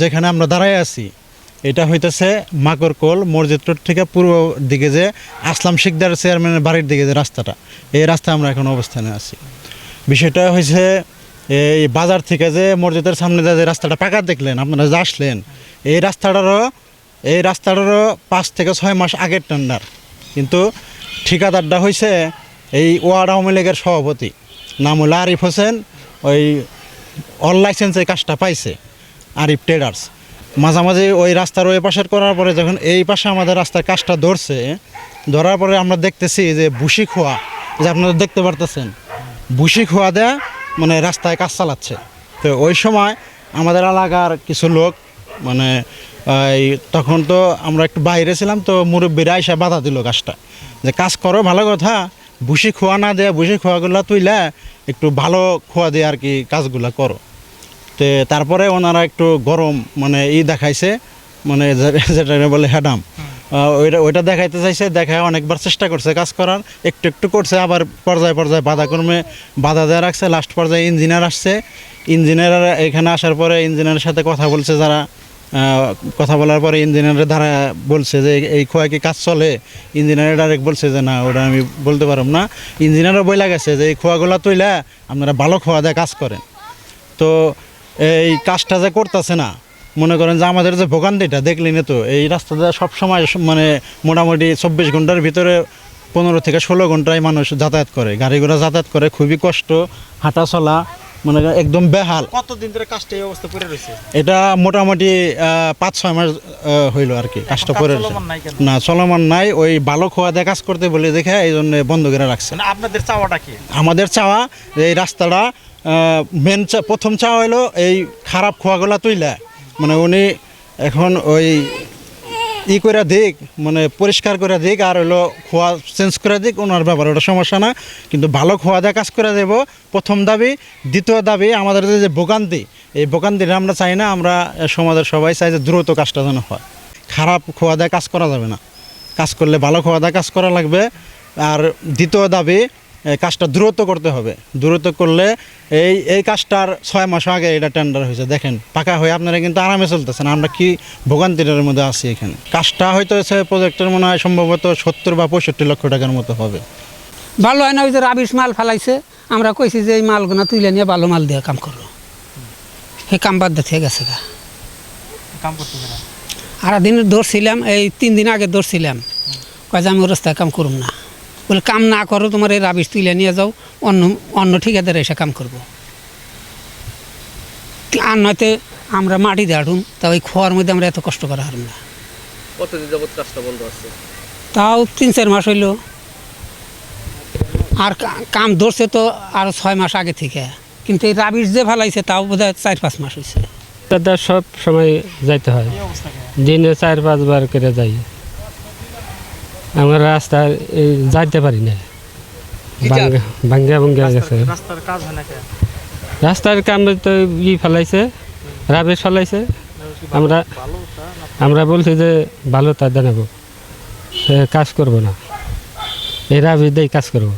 যেখানে আমরা দাঁড়ায় আছি, এটা হইতেছে মাকরকোল মসজিদ রোড থেকে পূর্ব দিকে যে আসলাম শিকদার চেয়ারম্যানের বাড়ির দিকে যে রাস্তাটা। এই রাস্তায় আমরা এখন অবস্থানে আছি। বিষয়টা হয়েছে এই বাজার থেকে যে মসজিদের সামনে যে রাস্তাটা পাকা দেখলেন, আপনারা যে আসলেন, এই রাস্তাটারও এই রাস্তাটারও পাঁচ থেকে ছয় মাস আগের টেন্ডার। কিন্তু ঠিকাদারটা হয়েছে এই ওয়ার্ড আওয়ামী লীগের সভাপতি, নাম হলো আরিফ হোসেন, ওই অল লাইসেন্সে কাজটা পাইছে। আরিফ ট্রেডার্স। মাঝামাঝি ওই রাস্তার ওই পাশের করার পরে যখন এই পাশে আমাদের রাস্তার কাজটা ধরছে, ধরার পরে আমরা দেখতেছি যে বুসি খোয়া, যে আপনারা দেখতে পারতেছেন বুসি খোয়া দেয়া মানে রাস্তায় কাজ চালাচ্ছে। তো ওই সময় আমাদের এলাকার কিছু লোক মানে এই তখন তো আমরা একটু বাইরে ছিলাম তো মুরব্বীরা এসে বাধা দিল কাজটা। যে কাজ করো, ভালো কথা বুসি খোয়া না দেয়া বুসি খোয়াগুলো তুইলা, একটু ভালো খোয়া দিয়ে আর কি কাজগুলো করো। তে তারপরে ওনারা একটু গরম মানে ই দেখাইছে মানে যেটা বলে হ্যাডাম ওইটা ওইটা দেখাইতে চাইছে দেখায় অনেকবার চেষ্টা করছে কাজ করার একটু একটু করছে আবার পর্যায়ে পর্যায়ে বাধা কর্মে বাধা দেওয়া রাখছে লাস্ট পর্যায়ে ইঞ্জিনিয়ার আসছে। ইঞ্জিনিয়ার এখানে আসার পরে ইঞ্জিনিয়ারের সাথে কথা বলছে যারা কথা বলার পরে ইঞ্জিনিয়ারের দ্বারা বলছে যে এই খোয়া কি কাজ চলে? ইঞ্জিনিয়ার ডাইরেক্ট বলছে যে না ওটা আমি বলতে পারব না। ইঞ্জিনিয়ারও বইলা গেছে যে এই খোয়াগুলো তুইলা আপনারা ভালো খোয়া দিয়ে কাজ করেন। তো এই কাজটা যে করতেছে না, মনে করেন যে আমাদের যে ভোগান্তিটা, দেখলেন তো, এই রাস্তাটা সবসময় মানে মোটামুটি চব্বিশ ঘণ্টার ভিতরে পনেরো থেকে ষোলো ঘন্টায় মানুষ যাতায়াত করে। গাড়ি ঘোড়া যাতায়াত করে, খুবই কষ্ট হাঁটা চলা মানে একদম বেহাল। কতদিন ধরে কাজটা এই অবস্থা পড়ে রয়েছে? এটা মোটামুটি পাঁচ ছয় মাস হইল আর কি কাজটা কেন? না চলমান নাই ওই ভালো খোয়া দিয়ে কাজ করতে বলে দেখে এই জন্য বন্ধ করে রাখছে। মানে আপনাদের চাওয়াটা কি? আমাদের চাওয়া এই রাস্তাটা মেন প্রথম চাওয়া হলো এই খারাপ খোয়াগুলা তুইলা। মানে উনি এখন ওই ই করে দিক মানে পরিষ্কার করে দিক আর হলো খোয়া চেঞ্জ করে দিক ওনার ব্যাপার ওটা সমস্যা না। কিন্তু ভালো খোয়া দিয়ে কাজ করে দেব। প্রথম দাবি। দ্বিতীয় দাবি, আমাদের যে ভোগান্তি, এই ভোগান্তিটা আমরা চাই না, আমরা সমাজের সবাই চাই যে দ্রুত কাজটা যেন হয়। খারাপ খোয়া দিয়ে কাজ করা যাবে না। কাজ করলে ভালো খোয়া দিয়ে কাজ করা লাগবে। আর দ্বিতীয় দাবি কাজটা দ্রুত করতে হবে। দ্রুত করলে এই এই কাজটার ছয় মাস আগে এটা টেন্ডার হয়েছে। দেখেন পাকা হয়ে আপনারা কিন্তু আরামে চলতেছেন। আমরা কি ভোগান্তিটার মধ্যে আছি এখানে? কাজটা হয়তো প্রজেক্টের মনে হয় সম্ভবত সত্তর বা পঁয়ষট্টি লক্ষ টাকার মতো হবে। ভালো হয় না ওই যে রাবিশ মাল ফেলাইছে। আমরা কইছি যে এই মালগুলো তুলে নিয়ে ভালো মাল দিয়ে কাম করো। সেই কাম বাদ দিয়ে গেছে গা। কাম করতে পারে আর দিন ধরছিলাম এই তিন দিন আগে ধরছিলাম কয় যে আমি রাস্তায় কাম করুম না। বলে কাম না করো তোমার এই রাবিশ তুলে নিয়ে যাও অন্য অন্য ঠিকাদার এসে কাম করব। আর নয়তো আমরা মাটি দাঁড়ুম তা ওই খোয়ার মধ্যে আমরা এত কষ্ট করা হারম না। কতদিন যাবত কাজটা বন্ধ আছে? তাও তিন চার মাস হইল। আর কাম ধরছে তো আরও ছয় মাস আগে থেকে। কিন্তু এই রাবিশ যে ফেলাইছে তাও বোধ হয় চার পাঁচ মাস হয়েছে দাদা সব সময় যাইতে হয়। এই দিনে চার পাঁচবার করে যাই। আমরা রাস্তা এই যাইতে পারি না। ভাঙ্গা ভাঙ্গা গেছে রাস্তার- কামে তো ই ফেলাইছে রাবেশ ফেলাইছে। আমরা আমরা বলছি যে ভালো তা জানাব কাজ করব না। এই রাবেশ দিয়ে কাজ করব।